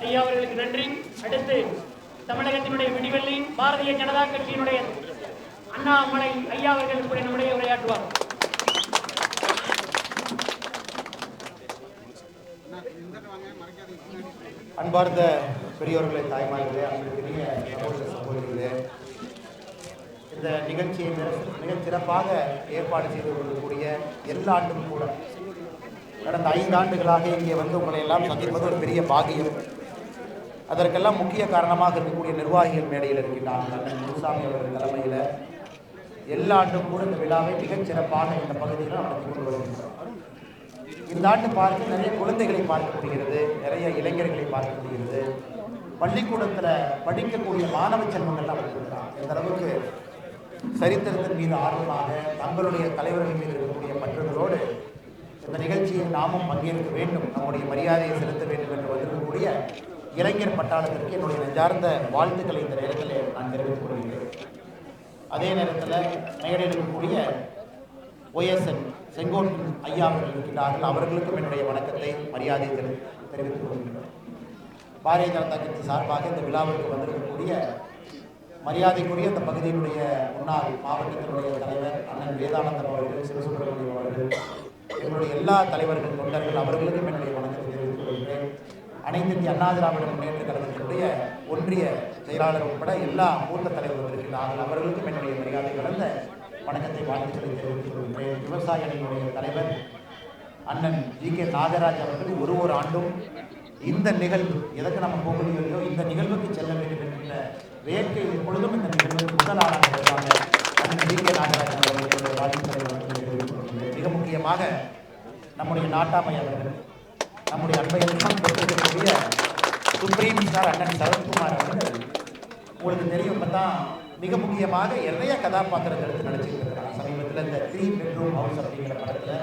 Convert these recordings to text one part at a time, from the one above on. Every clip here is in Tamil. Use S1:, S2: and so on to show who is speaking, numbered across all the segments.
S1: ஐயா அவர்களுக்கு நன்றி. அடுத்து தமிழகத்தினுடைய விடிவெள்ளி பாரதிய ஜனதா கட்சியினுடைய அண்ணாமலை ஐயா அவர்களுக்கு நம்முடைய உரையாற்றுவார்.
S2: அன்பார்ந்த பெரியோர்களை தாய்மார்களே அன்பிற்குரிய சகோதரிகளே இந்த நிகழ்ச்சியை மிக- மிகச் சிறப்பாக ஏற்பாடு செய்து கொள்ளக்கூடிய எல்லா ஆண்டும் கூட கடந்த ஐந்து ஆண்டுகளாக இங்கே வந்து உங்களை எல்லாம் சந்திப்பது ஒரு பெரிய பாகியம் அதற்கெல்லாம் முக்கிய காரணமாக இருக்கக்கூடிய நிர்வாகிகள் மேடையில் இருக்கின்றார்கள். அண்ணன் முனுசாமி அவர்கள் தலைமையில் எல்லா ஆண்டும் கூட இந்த விழாவை மிகச் சிறப்பாக இந்த பகுதியில் நடத்தி கொண்டு வருகின்றோம் இந்த ஆண்டு பார்த்து நிறைய குழந்தைகளை பார்க்க முடிகிறது நிறைய இளைஞர்களை பார்க்க முடிகிறது பள்ளிக்கூடத்தில் படிக்கக்கூடிய மாணவ செல்வங்கள்லாம் வந்திருக்கிறாங்க. இந்த அளவுக்கு சரித்திரத்தின் மீது ஆர்வமாக தங்களுடைய தலைவர்கள் மீது இருக்கக்கூடிய பற்றுகளோடு இந்த நிகழ்ச்சியை நாமும் பங்கேற்க வேண்டும் நம்முடைய மரியாதையை செலுத்த வேண்டும் என்று வந்திருக்கக்கூடிய இளைஞர் பட்டாளத்திற்கு என்னுடைய நெஞ்சார்ந்த வாழ்த்துக்களை இந்த நேரத்தில் நான் தெரிவித்துக் கொள்கிறேன். அதே நேரத்தில் மேடையில் இருக்கக்கூடிய ஒய்எஸ்என் செங்கோட்டன் ஐயா அவர்கள் இருக்கின்றார்கள். அவர்களுக்கும் என்னுடைய வணக்கத்தை மரியாதை தெரிவித்துக் கொள்கின்றோம் பாரதிய ஜனதா கட்சி சார்பாக இந்த விழாவிற்கு வந்திருக்கக்கூடிய மரியாதைக்குரிய இந்த பகுதியினுடைய முன்னாள் மாவட்டத்தினுடைய தலைவர் அண்ணன் வேதானந்தம் அவர்கள் சிவசுப்பிரமணியம் அவர்கள் எங்களுடைய எல்லா தலைவர்கள் தொண்டர்கள் அவர்களுக்கும் என்னுடைய அனைத்து இந்திய அண்ணா திராவிட முன்னேற்ற கழகத்தினுடைய ஒன்றிய செயலாளர் உட்பட எல்லா மூத்த தலைவர்கள் இருக்கிறார்கள் அவர்களுக்கும் என்னுடைய மரியாதை கலந்த வணக்கத்தை வாழ்த்துக்களை தெரிவித்துக் கொள்கிறேன் விவசாய அணியினுடைய தலைவர் அண்ணன் ஜி கே நாகராஜ் அவர்கள் ஒரு ஒரு ஆண்டும் இந்த நிகழ்வு எதற்கு நம்ம போகலையோ இந்த நிகழ்வுக்கு செல்ல வேண்டும் என்கின்ற வேட்கை எப்பொழுதும் இந்த நிகழ்வு முதல் ஆளாக வருவாங்க அண்ணன் ஜி கே நாகராஜ் அவர்களுடைய வாழ்த்துக்களை வழங்குவதை மிக முக்கியமாக நம்முடைய நாட்டாமை அவர்கள் நம்முடைய அன்பையெல்லாம் பெற்றிருக்கக்கூடிய சுப்ரீம் சார் அண்ணன் சரத்குமார் அவர்கள். உங்களுக்கு தெரியும் இப்போ தான் மிக முக்கியமாக நிறைய கதாபாத்திரத்தை எடுத்து நடிச்சுட்டு சமீபத்தில் இந்த த்ரீ பெட்ரூம் ஹவுஸ் அப்படிங்கிற படத்தில்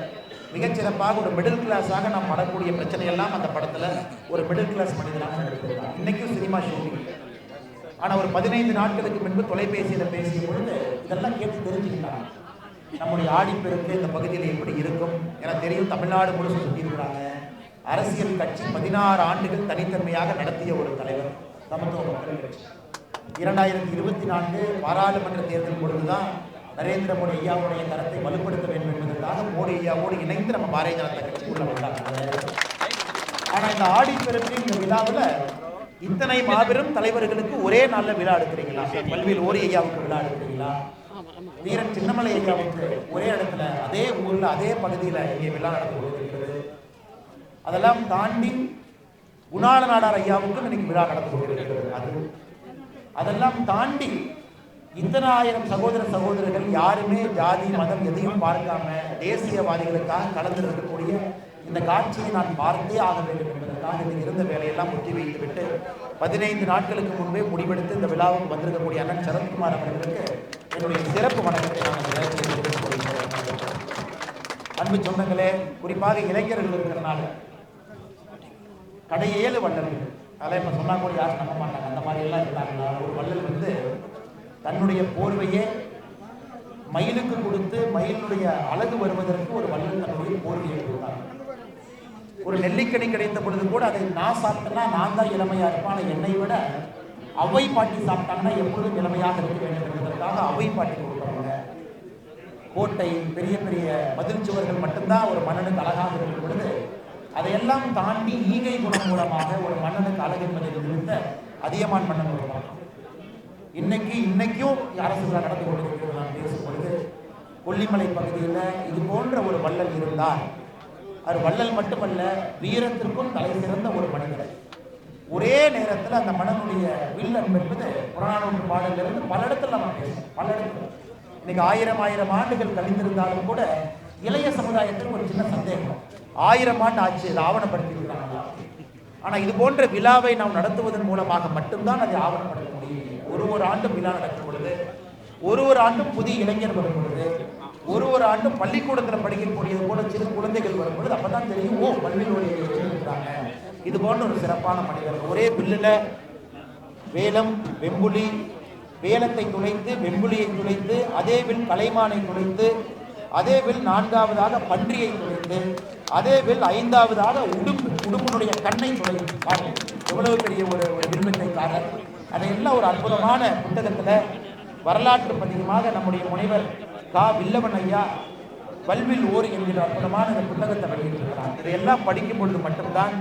S2: மிகச்சிறப்பாக ஒரு மிடில் கிளாஸாக நாம் படக்கூடிய பிரச்சனையெல்லாம் அந்த படத்தில் ஒரு மிடில் கிளாஸ் மனிதனாக நடித்திருக்காங்க இன்றைக்கும் சினிமா ஷூட்டிங் ஆனால் ஒரு பதினைந்து நாட்களுக்கு முன்பு தொலைபேசியில் பேசிய பொழுது இதெல்லாம் கேட்டு தெரிஞ்சுக்கிட்டாங்க. நம்முடைய ஆடிப்பெருக்கு இந்த பகுதியில் எப்படி இருக்கும்? என தெரியும் தமிழ்நாடு முழுசும் சுற்றியிருக்கிறாங்க அரசியல் கட்சி பதினாறு ஆண்டுகள் தனித்தன்மையாக நடத்திய ஒரு தலைவர். சமத்துவ மக்கள் கட்சி இரண்டாயிரத்தி இருபத்தி நான்கு பாராளுமன்ற தேர்தல் பொழுதுதான் நரேந்திர மோடி ஐயாவுடைய தரத்தை வலுப்படுத்த வேண்டும் என்பதற்காக மோடி ஐயாவோடு இணைந்து நம்ம பாரதிய ஜனதா கட்சிக்குள்ள வந்தாங்க. ஆனா இந்த ஆடி இந்த விழாவில் இத்தனை மாபெரும் தலைவர்களுக்கு ஒரே நாளில் விழா எடுக்கிறீங்களா? பல்வேறு ஓரி ஐயாவுக்கு விழா எடுக்கிறீங்களா? வீரன் சின்னமலை ஐயாவுக்கு ஒரே இடத்துல அதே ஊர்ல அதே பகுதியில் இங்கே விழா நடந்து அதெல்லாம் தாண்டி குணால நாடார் ஐயாவுக்கும் இன்னைக்கு விழா நடந்து கொண்டிருக்கிறது அது அதெல்லாம் தாண்டி இத்தனை ஆயிரம் சகோதர சகோதரர்கள் யாருமே ஜாதி மதம் எதையும் பார்க்காம தேசியவாதிகளுக்காக கலந்திருக்கக்கூடிய இந்த காட்சியை நான் பார்த்தே ஆக வேண்டும் என்பதற்காக இதில் இருந்த வேலையெல்லாம் ஒத்திவைத்துவிட்டு பதினைந்து நாட்களுக்கு முன்பே முடிவெடுத்து இந்த விழாவுக்கு வந்திருக்கக்கூடிய அண்ணன் சரத்குமார் அவர்களுக்கு என்னுடைய சிறப்பு வணக்கத்தை நான் நேரத்தில் கொள்கிறேன். அன்பு சொந்தங்களே குறிப்பாக இளைஞர்கள் இருக்கிறனால கடையேழு வள்ளல்கள் அதெல்லாம் இப்போ சொன்னா கூட யாரும் நம்ப மாட்டாங்க. அந்த மாதிரி எல்லாம் இருந்தாங்களா? ஒரு வள்ளல் வந்து தன்னுடைய போர்வையே மயிலுக்கு கொடுத்து மயிலுடைய அழகு வருவதற்கு ஒரு வள்ளல் தன்னுடைய போர்வையை கொடுத்தாங்க. ஒரு நெல்லிக்கனி கிடைத்த பொழுது கூட அதை நான் சாப்பிட்டேன்னா நான் தான் இளமையா இருப்பான். என்னை விட அவை பாட்டி சாப்பிட்டாங்கன்னா எப்பொழுதும் இளமையாக இருக்க வேண்டும் என்பதற்காக அவை பாட்டி கொடுக்குறவங்க. கோட்டை பெரிய பெரிய மதில் சுவர்கள் மட்டும்தான் ஒரு மன்னனுக்கு அழகாக இருக்கும் அதையெல்லாம் தாண்டி ஈகை குணம் மூலமாக ஒரு மன்னனுக்கு அழகு என்பதை இருந்த அதியமான் மன்னன் உருவாக்கம் இன்னைக்கு இன்னைக்கும் அரசு நடந்து கொண்டிருக்கிறது நான் பேசும்பொழுது கொல்லிமலை பகுதியில் இது போன்ற ஒரு வள்ளல் இருந்தால் அவர் வள்ளல் மட்டுமல்ல வீரத்திற்கும் தலை சிறந்த ஒரு மனிதர். ஒரே நேரத்தில் அந்த மன்னனுடைய வில்லன் என்பது புறநானூற்று பாடலிருந்து பல இடத்துல நம்ம பேசுவோம் பல இடத்துல. இன்னைக்கு ஆயிரம் ஆயிரம் ஆண்டுகள் கழிந்திருந்தாலும் கூட இளைய சமுதாயத்திற்கு ஒரு சின்ன சந்தேகம். ஆயிரம் ஆண்டு ஆட்சி இதை ஆவணப்படுத்தி ஆனால் இது போன்ற விழாவை நாம் நடத்துவதன் மூலமாக மட்டும்தான் அதை ஆவணப்படுத்த முடியும். ஒரு ஒரு ஆண்டும் விழா நடக்கும் பொழுது ஒரு ஒரு ஆண்டும் புதிய இளைஞர் வரும் பொழுது ஒரு ஒரு ஆண்டும் பள்ளிக்கூடத்தில் படிக்கக்கூடியது போல சிறு குழந்தைகள் வரும் பொழுது அப்போ தான் தெரியும் ஓ பள்ளியினுடைய இருக்கிறாங்க இது போன்ற ஒரு சிறப்பான மனிதர். ஒரே பில்லில் வேலம் வெம்புலி வேலத்தை துளைத்து வெம்புலியை துளைத்து அதே வில் கலைமானை துளைத்து அதே நான்காவதாக பன்றியை நுழைந்து அதே ஐந்தாவதாக உடும்பு உடும்புடைய கண்ணை நுழைந்து பாருங்க எவ்வளவு பெரிய ஒரு ஒரு வில்வித்தைக்காரர். அதையெல்லாம் ஒரு அற்புதமான புத்தகத்தில் வரலாற்று பதிகமாக நம்முடைய முனைவர் கா. வில்லவன் ஐயா பல்வில் ஓர் என்கிற அற்புதமான இந்த புத்தகத்தை வெளியிட்டிருக்கிறார். இதையெல்லாம் படிக்கும் பொழுது மட்டும்தான்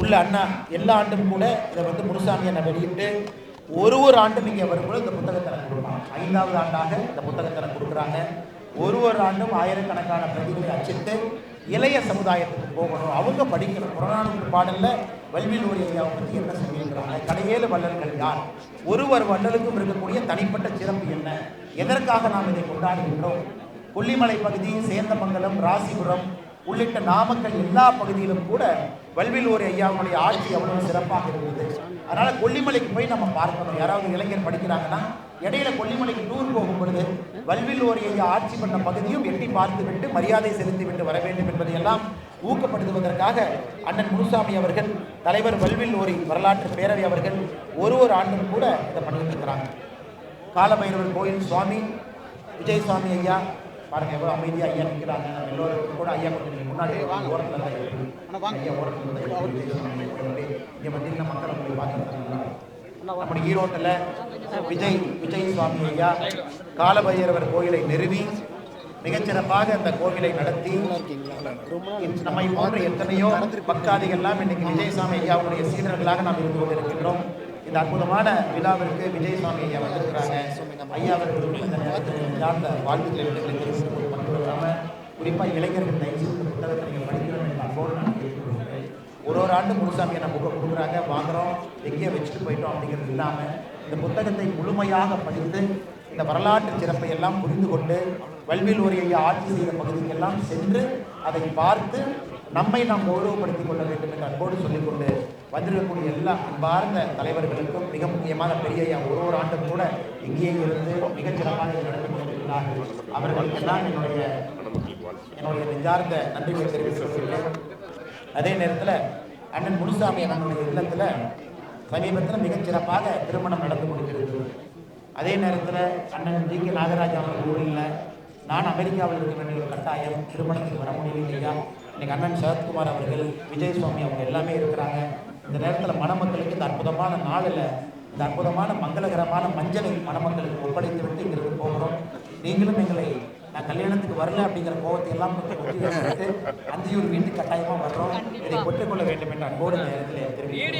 S2: உள்ள அண்ணா எல்லா ஆண்டும் கூட இதை வந்து முனுசாமி என்னை வெளியிட்டு ஒரு ஒரு ஆண்டும் இங்கே வரும்போது இந்த புத்தகத்தை எனக்கு கொடுப்பாங்க. ஐந்தாவது ஆண்டாக இந்த புத்தகத்தை கொடுக்குறாங்க. ஒரு ஒரு ஆண்டும் ஆயிரக்கணக்கான பிரதிகளை அச்சிட்டு இளைய சமுதாயத்துக்கு போகணும். அவங்க படிக்கணும் புறநானூற்று பாடலில் வல்வில் ஐயாவை பற்றி என்ன சொல்லியிருக்கிறாங்க? கடையேழு வள்ளல்கள் யார்? ஒருவர் வள்ளலுக்கும் இருக்கக்கூடிய தனிப்பட்ட சிறப்பு என்ன? எதற்காக நாம் இதை கொண்டாடுகின்றோம்? கொல்லிமலை பகுதி சேந்தமங்கலம் ராசிபுரம் உள்ளிட்ட நாமக்கல் எல்லா பகுதியிலும் கூட வல்விலூர் ஐயாவுடைய ஆட்சி அவ்வளவு சிறப்பாக இருந்தது. அதனால கொல்லிமலைக்கு போய் நம்ம பார்க்கணும். யாராவது இளைஞர் படிக்கிறாங்கன்னா இடையில கொல்லிமலைக்கு டூர் போகும் பொழுது வல்விலூர் ஐயா ஆட்சி பண்ண பகுதியும் எட்டி பார்த்துவிட்டு மரியாதை செலுத்தி விட்டு வர வேண்டும் என்பதையெல்லாம் ஊக்கப்படுத்துவதற்காக அண்ணன் முனுசாமி அவர்கள் தலைவர் வல்வில் ஓரி வரலாற்று பேரவை அவர்கள் ஒரு ஒரு ஆண்டும் கூட இதை பண்ணிட்டு இருக்கிறாங்க. காலபைரவர் கோயில் சுவாமி விஜய் சுவாமி ஐயா பாருங்க எவ்வளோ அமைதியா ஐயா நிற்கிறாங்க நம்ம கூட ஐயா கொஞ்சம் முன்னாடி வாங்க ஓரத்தில் தான். ஐயா ஓரத்தில் இங்க மக்கள் பார்த்துருக்காங்க நம்முடைய ஈரோட்டில் விஜய் விஜய் சுவாமி ஐயா காலபைரவர் கோயிலை நிறுவி மிகச்சிறப்பாக அந்த கோவிலை நடத்தி நம்மை போன்ற எத்தனையோ பக்தாதிகள்லாம் இன்னைக்கு விஜயசாமி ஐயாவுடைய சீடர்களாக நாம் இருந்து கொண்டிருக்கின்றோம். இந்த அற்புதமான விழாவிற்கு விஜயசாமி ஐயா வந்திருக்கிறாங்க. ஐயா அவர்களுக்கு இந்த நேரத்தில் சார்ந்த வாழ்த்துக்களை எங்களுக்கு தெரிவிப்பது குறிப்பாக இளைஞர்கள் தயவு புத்தகத்தை நீங்கள் படிக்கிறோம் என்ற நான் கேட்டுக்கொள்கிறேன். ஒரு ஒரு ஆண்டு முழுசாமி நம்ம புக்கை கொடுக்குறாங்க? வாங்குறோம் எங்கேயே வச்சுட்டு போயிட்டோம் அப்படிங்கிறது இல்லாமல் இந்த புத்தகத்தை முழுமையாக படித்து இந்த வரலாற்று சிறப்பை எல்லாம் புரிந்து கொண்டு வல்வில் உரையை ஆட்சி செய்த பகுதிக்கெல்லாம் சென்று அதை பார்த்து நம்மை நாம் கௌரவப்படுத்திக் கொள்ள வேண்டும் என்று அன்போடு சொல்லிக்கொண்டு வந்திருக்கக்கூடிய எல்லா அன்பார்ந்த தலைவர்களுக்கும் மிக முக்கியமான பெரிய ஒரு ஒரு ஆண்டும் கூட இங்கேயே இருந்து மிகச்சிறப்பாக நடந்து நடத்தி கொண்டிருக்கிறார்கள் அவர்களுக்கெல்லாம் என்னுடைய என்னுடைய நெஞ்சார்ந்த நன்றிகளை தெரிவித்துக் அதே நேரத்தில் அண்ணன் முனுசாமி அண்ணனுடைய இல்லத்தில் சமீபத்தில் மிகச்சிறப்பாக திருமணம் நடந்து கொண்டிருக்கிறது. அதே நேரத்தில் அண்ணன் ஜி கே நாகராஜ் அவர்கள் ஊரில் நான் அமெரிக்காவில் இருக்க வேண்டிய ஒரு கட்டாயம் திருமணத்துக்கு வர முடியலையா இன்னைக்கு அண்ணன் சரத்குமார் அவர்கள் விஜய் சுவாமி அவங்க எல்லாமே இருக்கிறாங்க. இந்த நேரத்தில் மணமக்களுக்கு இந்த அற்புதமான நாளில் இந்த அற்புதமான மங்களகரமான மஞ்சளை மணமக்களுக்கு ஒப்படைத்து விட்டு இங்கிருந்து போகிறோம். நீங்களும் எங்களை நான் கல்யாணத்துக்கு வரல அப்படிங்கிற கோபத்தை எல்லாம் ஒத்தி அந்தியூர் வீட்டுக்கு கட்டாயமாக வர்றோம். இதை பெற்றுக்கொள்ள வேண்டும் என்ற அன்போடு நேரத்தில் தெரிவிக்கிறேன்